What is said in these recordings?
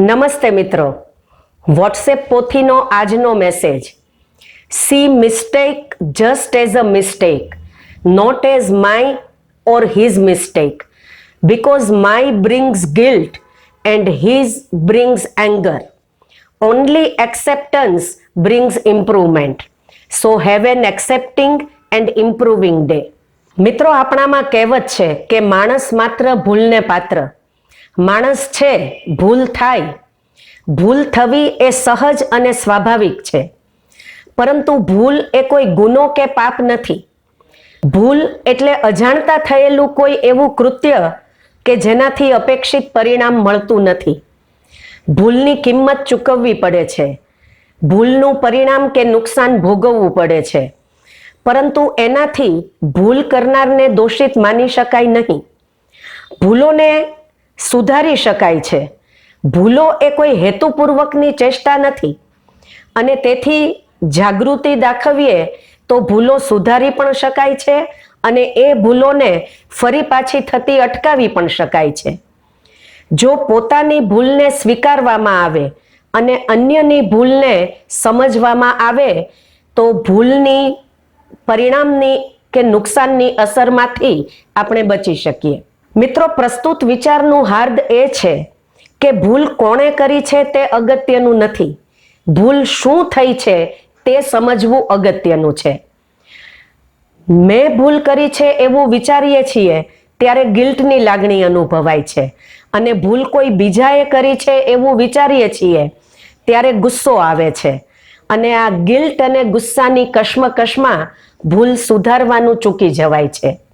નમસ્તે મિત્રો. વોટ્સએપ પોથીનો આજનો message see mistake just as a mistake not as my or his mistake because my brings guilt and his brings anger only acceptance brings improvement so have an accepting and improving day મિત્રો, આપણામાં કહેવત છે કે માણસ માત્ર ભૂલને પાત્ર. માણસ છે, ભૂલ થાય. ભૂલ થવી એ સહજ અને સ્વાભાવિક છે. પરંતુ ભૂલ એ કોઈ ગુનો કે પાપ નથી. ભૂલ એટલે અજાણતા થયેલું કોઈ એવું કૃત્ય કે જેનાથી અપેક્ષિત પરિણામ મળતું નથી. ભૂલની કિંમત ચૂકવવી પડે છે. ભૂલનું પરિણામ કે નુકસાન ભોગવવું પડે છે. પરંતુ એનાથી ભૂલ કરનારને દોષિત માની શકાય નહીં. ભૂલોને સુધારી શકાય છે. ભૂલો એ કોઈ હેતુપૂર્વકની ચેષ્ટા નથી. અને તેથી જાગૃતિ દાખવીએ તો ભૂલો સુધારી પણ શકાય છે અને એ ભૂલોને ફરી પાછી થતી અટકાવી પણ શકાય છે. જો પોતાની ભૂલને સ્વીકારવામાં આવે અને અન્યની ભૂલને સમજવામાં આવે તો ભૂલની પરિણામની કે નુકસાનની અસરમાંથી આપણે બચી શકીએ. મિત્રો, પ્રસ્તુત વિચારનું હાર્દ એ છે કે ભૂલ કોણે કરી છે તે અગત્યનું નથી. ભૂલ શું થઈ છે તે સમજવું અગત્યનું છે. મેં ભૂલ કરી છે એવું વિચારીએ છીએ ત્યારે ગિલ્ટની લાગણી અનુભવાય છે. અને ભૂલ કોઈ બીજાએ કરી છે એવું વિચારીએ છીએ ત્યારે ગુસ્સો આવે છે. અને આ ગિલ્ટ અને ગુસ્સાની કશ્મકશમાં ભૂલ સુધારવાનું ચૂકી જવાય છે.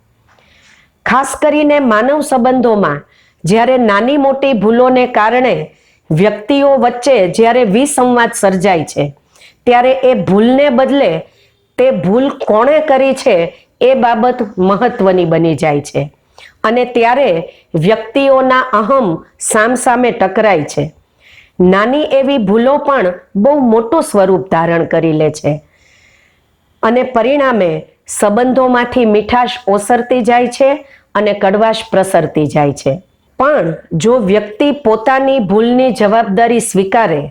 ખાસ કરીને માનવ સંબંધોમાં, જ્યારે નાની મોટી ભૂલોને કારણે વ્યક્તિઓ વચ્ચે જ્યારે વિસંવાદ સર્જાય છે, ત્યારે એ ભૂલને બદલે તે ભૂલ કોણે કરી છે એ બાબત મહત્વની બની જાય છે. અને ત્યારે વ્યક્તિઓના અહમ સામસામે ટકરાય છે. નાની એવી ભૂલો પણ બહુ મોટું સ્વરૂપ ધારણ કરી લે છે. અને પરિણામે સંબંધોમાંથી મીઠાશ ઓસરતી જાય છે અને કડવાશ પ્રસરતી જાય છે. પણ જો વ્યક્તિ પોતાની ભૂલની જવાબદારી સ્વીકારે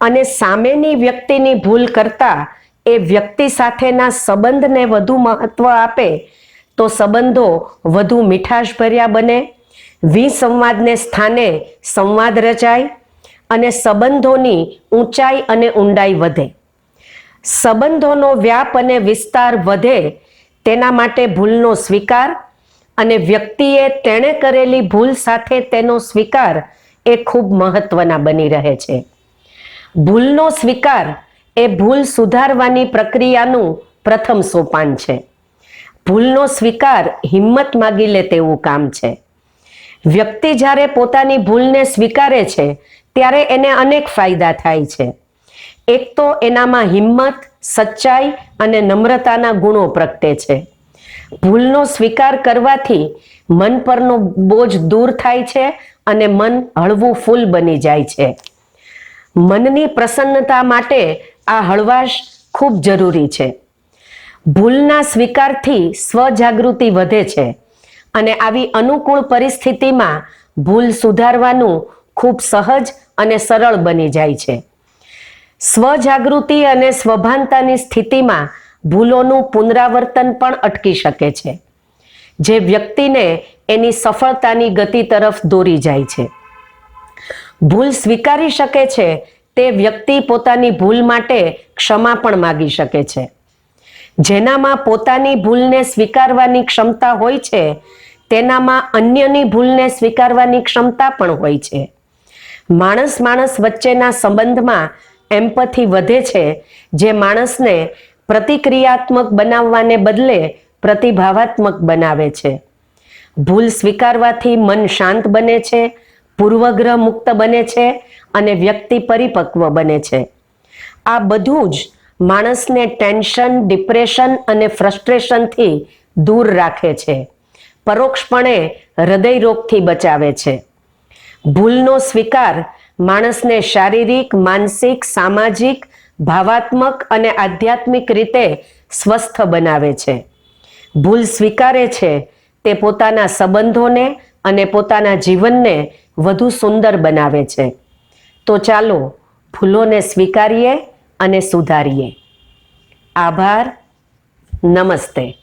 અને સામેની વ્યક્તિની ભૂલ કરતા એ વ્યક્તિ સાથેના સંબંધને વધુ મહત્વ આપે, તો સંબંધો વધુ મીઠાશ ભર્યા બને. વિસંવાદને સ્થાને સંવાદ રચાય અને સંબંધોની ઊંચાઈ અને ઊંડાઈ વધે. સંબંધોનો વ્યાપ અને વિસ્તાર વધે તેના માટે ભૂલનો સ્વીકાર અને વ્યક્તિએ તેણે કરેલી ભૂલ સાથે તેનો સ્વીકાર એ ખૂબ મહત્વના બની રહે છે. ભૂલનો સ્વીકાર એ ભૂલ સુધારવાની પ્રક્રિયાનું પ્રથમ સોપાન છે. ભૂલનો સ્વીકાર હિંમત માગી લે તેવું કામ છે. વ્યક્તિ જ્યારે પોતાની ભૂલને સ્વીકારે છે, ત્યારે એને અનેક ફાયદા થાય છે. એક તો એનામાં હિંમત, સચ્ચાઈ અને નમ્રતાના ગુણો પ્રગટે છે. ભૂલનો સ્વીકાર કરવાથી મન પરનો બોજ દૂર થાય છે અને મન હળવું ફૂલ બની જાય છે. મનની પ્રસન્નતા માટે આ હળવાશ ખૂબ જરૂરી છે. ભૂલના સ્વીકારથી સ્વજાગૃતિ વધે છે અને આવી અનુકૂળ પરિસ્થિતિમાં ભૂલ સુધારવાનું ખૂબ સહજ અને સરળ બની જાય છે. સ્વજાગૃતિ અને સ્વભાનતાની સ્થિતિમાં ભૂલોનું પુનરાવર્તન પણ અટકી શકે છે. જે વ્યક્તિને એની સફળતાની ગતિ તરફ દોરી જાય છે. ભૂલ સ્વીકારી શકે છે, તે વ્યક્તિ પોતાની ભૂલ માટે ક્ષમા પણ માગી શકે છે. જેનામાં પોતાની ભૂલને સ્વીકારવાની ક્ષમતા હોય છે, તેનામાં અન્યની ભૂલને સ્વીકારવાની ક્ષમતા પણ હોય છે. માણસ માણસ વચ્ચેના સંબંધમાં એમ્પથી વધે છે, જે માણસને પ્રતિક્રિયાત્મક બનાવવાને બદલે પ્રતિભાવાત્મક બનાવે છે. ભૂલ સ્વીકારવાથી મન શાંત બને છે, પૂર્વગ્રહ મુક્ત બને છે અને વ્યક્તિ પરિપક્વ બને છે. આ બધું જ માણસને ટેન્શન, ડિપ્રેશન અને ફ્રસ્ટ્રેશનથી દૂર રાખે છે. પરોક્ષપણે હૃદય રોગથી બચાવે છે. ભૂલનો સ્વીકાર માણસને શારીરિક, માનસિક, સામાજિક, ભાવાત્મક અને આધ્યાત્મિક રીતે સ્વસ્થ બનાવે છે. ભૂલ સ્વીકારે છે તે પોતાના સંબંધોને અને પોતાના જીવનને વધુ સુંદર બનાવે છે. તો ચાલો ભૂલોને સ્વીકારીએ અને સુધારીએ. આભાર. નમસ્તે.